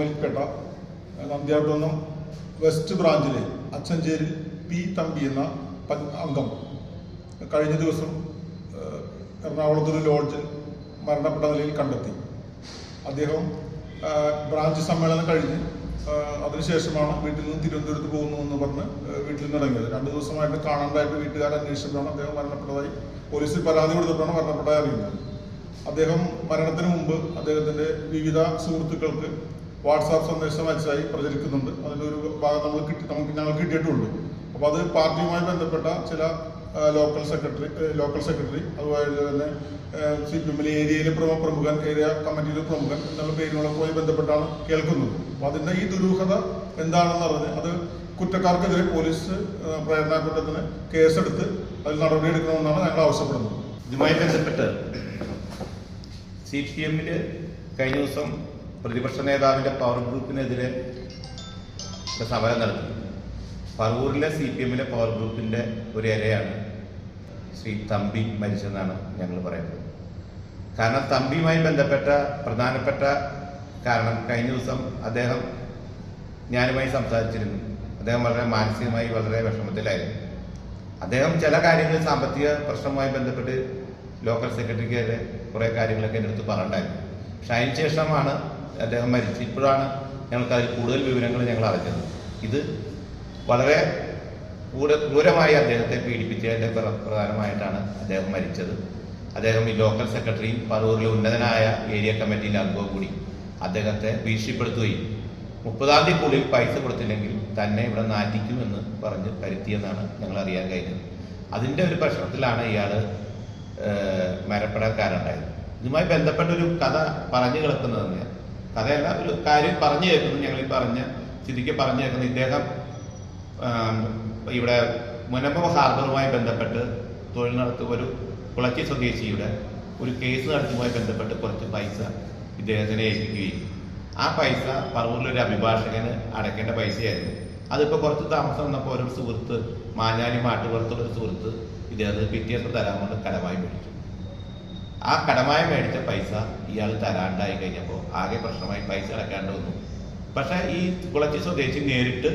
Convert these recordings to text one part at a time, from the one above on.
തമ്മിൽപ്പെട്ട Nandyattunnam west ബ്രാഞ്ചിലെ Achancheri P Thampi എന്ന അംഗം. കഴിഞ്ഞ ദിവസം എറണാകുളത്തൊരു ലോഡ്ജിൽ മരണപ്പെട്ട നിലയിൽ കണ്ടെത്തി. അദ്ദേഹം ബ്രാഞ്ച് സമ്മേളനം കഴിഞ്ഞ് അതിനുശേഷമാണ് വീട്ടിൽ നിന്ന് തിരുവനന്തപുരത്ത് പോകുന്നു എന്ന് പറഞ്ഞ് വീട്ടിൽ നിന്ന് ഇറങ്ങിയത്. രണ്ട് ദിവസമായിട്ട് കാണാണ്ടായിട്ട് വീട്ടുകാർ അന്വേഷിച്ചപ്പോഴാണ് അദ്ദേഹം മരണപ്പെട്ടതായി പോലീസിൽ പരാതി കൊടുത്തപ്പോഴാണ് മരണപ്പെട്ടതായി അറിയുന്നത്. അദ്ദേഹം മരണത്തിന് മുമ്പ് അദ്ദേഹത്തിന്റെ വിവിധ സുഹൃത്തുക്കൾക്ക് വാട്സാപ്പ് സന്ദേശം അയച്ചായി പ്രചരിക്കുന്നുണ്ട്. അതിലൊരു ഭാഗം നമ്മൾ കിട്ടി നമുക്ക് ഞങ്ങൾ കിട്ടിയിട്ടുണ്ട് അപ്പോൾ അത് പാർട്ടിയുമായി ബന്ധപ്പെട്ട ചില ലോക്കൽ സെക്രട്ടറി ലോക്കൽ സെക്രട്ടറി അതുപോലെ തന്നെ സി പി എമ്മിലെ ഏരിയയിലെ പ്രമുഖ പ്രമുഖൻ ഏരിയ കമ്മിറ്റിയിലെ പ്രമുഖൻ എന്നുള്ള പേരുകളൊക്കെ ബന്ധപ്പെട്ടാണ് കേൾക്കുന്നത്. അപ്പോൾ അതിന്റെ ഈ ദുരൂഹത എന്താണെന്ന് പറഞ്ഞ് അത് കുറ്റക്കാർക്കെതിരെ പോലീസ് പ്രേരണാകുറ്റത്തിന് കേസെടുത്ത് അതിൽ നടപടിയെടുക്കണമെന്നാണ് ഞങ്ങൾ ആവശ്യപ്പെടുന്നത്. ഇതുമായി ബന്ധപ്പെട്ട് സി പി എമ്മിൽ കഴിഞ്ഞ ദിവസം പ്രതിപക്ഷ നേതാവിന്റെ പവർ ഗ്രൂപ്പിനെതിരെ സമരം നടത്തി. പറവൂരിലെ സി പി എമ്മിലെ പവർ ഗ്രൂപ്പിന്റെ ഒരു ഇരയാണ് ശ്രീ തമ്പി മരിച്ചെന്നാണ് ഞങ്ങൾ പറയുന്നത്. കാരണം തമ്പിയുമായി ബന്ധപ്പെട്ട പ്രധാനപ്പെട്ട കാരണം കഴിഞ്ഞ ദിവസം അദ്ദേഹം ഞാനുമായി സംസാരിച്ചിരുന്നു. അദ്ദേഹം വളരെ മാനസികമായി വളരെ വിഷമത്തിലായിരുന്നു. അദ്ദേഹം ചില കാര്യങ്ങൾ സാമ്പത്തിക പ്രശ്നവുമായി ബന്ധപ്പെട്ട് ലോക്കൽ സെക്രട്ടറിക്ക് കുറേ കാര്യങ്ങളൊക്കെ എന്റെ അടുത്ത് പറഞ്ഞിട്ടുണ്ടായിരുന്നു. പക്ഷെ അതിന് ശേഷമാണ് അദ്ദേഹം മരിച്ചു. ഇപ്പോഴാണ് ഞങ്ങൾക്ക് അതിൽ കൂടുതൽ വിവരങ്ങൾ ഞങ്ങൾ അറിഞ്ഞത് ഇത് വളരെ ക്രൂര ക്രൂരമായി അദ്ദേഹത്തെ പീഡിപ്പിച്ചതിന്റെ പ്ര- പ്രധാനമായിട്ടാണ് അദ്ദേഹം മരിച്ചത്. അദ്ദേഹം ഈ ലോക്കൽ സെക്രട്ടറിയും പറവൂരിലെ ഉന്നതനായ ഏരിയ കമ്മിറ്റിയിലെ അംഗവും കൂടി അദ്ദേഹത്തെ ഭീഷണിപ്പെടുത്തുകയും മുപ്പതാം തീയതിക്കുള്ളിൽ പൈസ കൊടുത്തില്ലെങ്കിൽ തന്നെ ഇവിടെ നാറ്റിക്കുമെന്ന് പറഞ്ഞ് കരുത്തിയെന്നാണ് ഞങ്ങൾ അറിയാൻ കഴിഞ്ഞത്. അതിന്റെ ഒരു പ്രശ്നത്തിലാണ് ഇയാൾ മരപ്പെടാക്കാരുണ്ടായത് ഇതുമായി ബന്ധപ്പെട്ട ഒരു കഥ പറഞ്ഞു കേൾക്കുന്നതെന്ന് കഥയല്ല ഒരു കാര്യം പറഞ്ഞു കേൾക്കുന്നു ഞങ്ങൾ ഈ പറഞ്ഞ സ്ഥിതിക്ക് പറഞ്ഞു കേൾക്കുന്നു ഇദ്ദേഹം ഇവിടെ മുനമ്പ ഹാർബറുമായി ബന്ധപ്പെട്ട് തൊഴിൽ നടത്തു ഒരു കുളച്ചി സ്വദേശിയുടെ ഒരു കേസ് നടത്തുമായി ബന്ധപ്പെട്ട് കുറച്ച് പൈസ ഇദ്ദേഹത്തിനെ ഏൽപ്പിക്കുകയും. ആ പൈസ പറവൂരിലൊരു അഭിഭാഷകന് അടയ്ക്കേണ്ട പൈസയായിരുന്നു. അതിപ്പോൾ കുറച്ച് താമസം വന്നപ്പോൾ ഒരു സുഹൃത്ത് മാഞ്ഞാലി മാട്ടുപുറത്തുള്ള ഒരു സുഹൃത്ത് ഇദ്ദേഹത്തിന് പിറ്റേന്ന് തരാമെന്ന് കടമായി മേടിച്ചു. ആ കടമായി മേടിച്ച പൈസ ഇയാൾ തരാണ്ടായി കഴിഞ്ഞപ്പോൾ ആകെ പ്രശ്നമായി. പൈസ അടയ്ക്കാണ്ട് വന്നു. പക്ഷെ ഈ കുളച്ചി സ്വദേശി നേരിട്ട്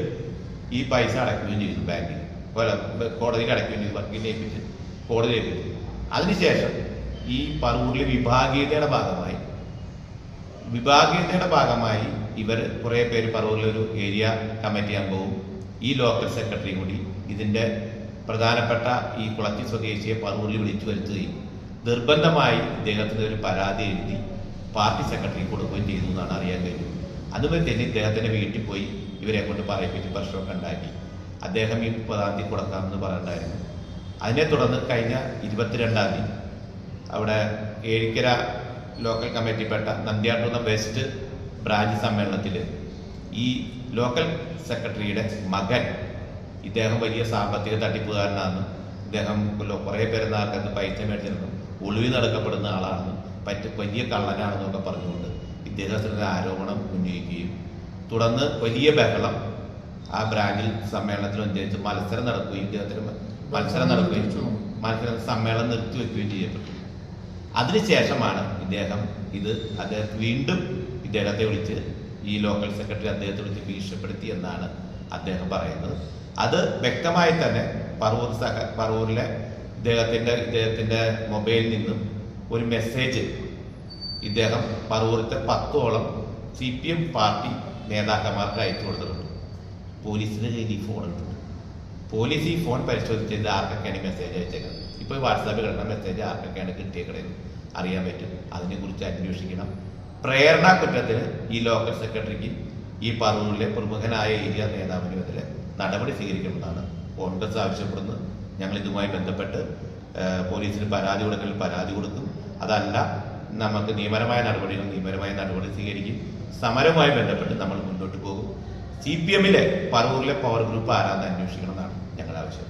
ഈ പൈസ അടയ്ക്കുകയും ചെയ്തു ബാങ്കിൽ. പോലെ കോടതിയിൽ അടയ്ക്കുകയും ചെയ്തു വക്കീലിനെ ഏൽപ്പിച്ച് കോടതി ഏൽപ്പിച്ചു. അതിനുശേഷം ഈ പറവൂരിലെ വിഭാഗീയതയുടെ ഭാഗമായി വിഭാഗീയതയുടെ ഭാഗമായി ഇവർ കുറേ പേര് പറവൂരിലൊരു ഏരിയ കമ്മിറ്റി അംഗവും ഈ ലോക്കൽ സെക്രട്ടറിയും കൂടി ഇതിന്റെ പ്രധാനപ്പെട്ട ഈ കുളത്തി സ്വദേശിയെ പറവൂരിൽ വിളിച്ചു വരുത്തുകയും നിർബന്ധമായി ഇദ്ദേഹത്തിന് ഒരു പരാതി എഴുതി പാർട്ടി സെക്രട്ടറി കൊടുക്കുകയും ചെയ്തു എന്നാണ് അറിയാൻ കഴിഞ്ഞത്. അതുപോലെ തന്നെ ഇദ്ദേഹത്തിന്റെ വീട്ടിൽ പോയി ഇവരെ കൊണ്ട് പറയിപ്പിച്ച് പ്രശ്നമൊക്കെ ഉണ്ടാക്കി. അദ്ദേഹം ഈ മുപ്പതാം തീയതി കൊടുക്കാമെന്ന് പറയണ്ടായിരുന്നു അതിനെ തുടർന്ന് കഴിഞ്ഞ ഇരുപത്തിരണ്ടാം തീയതി അവിടെ ഏഴിക്കര ലോക്കൽ കമ്മിറ്റിപ്പെട്ട നന്ദ്യാട്ടുന്ന വെസ്റ്റ് ബ്രാഞ്ച് സമ്മേളനത്തിൽ ഈ ലോക്കൽ സെക്രട്ടറിയുടെ മകൻ ഇദ്ദേഹം വലിയ സാമ്പത്തിക തട്ടിപ്പുകാരനാണ്. ഇദ്ദേഹം കുറേ പേര് നാൽക്കത്ത് പൈസ മേടിച്ചിരുന്നു. ഒളിവിൽ നടക്കപ്പെടുന്ന ആളാണ് പറ്റ വലിയ കള്ളനാണെന്നൊക്കെ പറഞ്ഞുകൊണ്ട് വിദ്യാഭ്യാസത്തിന്റെ ആരോപണം ഉന്നയിക്കുകയും തുടർന്ന് വലിയ ബഹളം ആ ബ്രാഞ്ചിൽ സമ്മേളനത്തിൽ ഉന്നയിച്ച് മത്സരം നടക്കുകയും ഇദ്ദേഹത്തിന് മത്സരം നടക്കുകയും മത്സരം സമ്മേളനം നിർത്തിവെക്കുകയും ചെയ്യപ്പെട്ടു. അതിനുശേഷമാണ് ഇദ്ദേഹം ഇത് അദ്ദേഹം വീണ്ടും ഇദ്ദേഹത്തെ വിളിച്ച് ഈ ലോക്കൽ സെക്രട്ടറി അദ്ദേഹത്തെ വിളിച്ച് ഭീഷണിപ്പെടുത്തി എന്നാണ് അദ്ദേഹം പറയുന്നത്. അത് വ്യക്തമായി തന്നെ പറവൂർ സഹ പറവൂരിലെ ഇദ്ദേഹത്തിന്റെ ഇദ്ദേഹത്തിന്റെ മൊബൈലിൽ നിന്നും ഒരു മെസ്സേജ് ഇദ്ദേഹം പറവൂരത്തെ പത്തോളം സി പി എം പാർട്ടി നേതാക്കന്മാർക്ക് അയച്ചു കൊടുത്തിട്ടുണ്ട്. പോലീസിന്റെ കയ്യിൽ ഈ ഫോൺ ഉണ്ട്. പോലീസ് ഈ ഫോൺ പരിശോധിച്ചത് ആർക്കൊക്കെയാണ് മെസ്സേജ് അയച്ചേക്കുന്നത്? ഇപ്പോൾ വാട്സാപ്പിൽ കിട്ടുന്ന മെസ്സേജ് ആർക്കൊക്കെയാണ് കിട്ടിയേക്കണത്? അറിയാൻ പറ്റും. അതിനെക്കുറിച്ച് അന്വേഷിക്കണം. പ്രേരണ കുറ്റത്തിന് ഈ ലോക്കൽ സെക്രട്ടറിക്ക് ഈ പറവൂരിലെ പ്രമുഖനായ ഏരിയ നേതാവിനെതിരെ നടപടി സ്വീകരിക്കണമെന്നാണ് കോൺഗ്രസ് ആവശ്യപ്പെടുന്നത്. ഞങ്ങൾ ഇതുമായി ബന്ധപ്പെട്ട് പോലീസിന് പരാതി കൊടുക്കൽ പരാതി കൊടുക്കും. അതല്ല നമുക്ക് നിയമപരമായ നടപടികൾ നിയമപരമായ നടപടി സ്വീകരിക്കും. സമരവുമായി ബന്ധപ്പെട്ട് നമ്മൾ മുന്നോട്ട് പോകും. സി പി എമ്മിലെ പറവൂരിലെ പവർ ഗ്രൂപ്പ് ആരാന്ന് അന്വേഷിക്കണമെന്നാണ് ഞങ്ങളുടെ ആവശ്യം.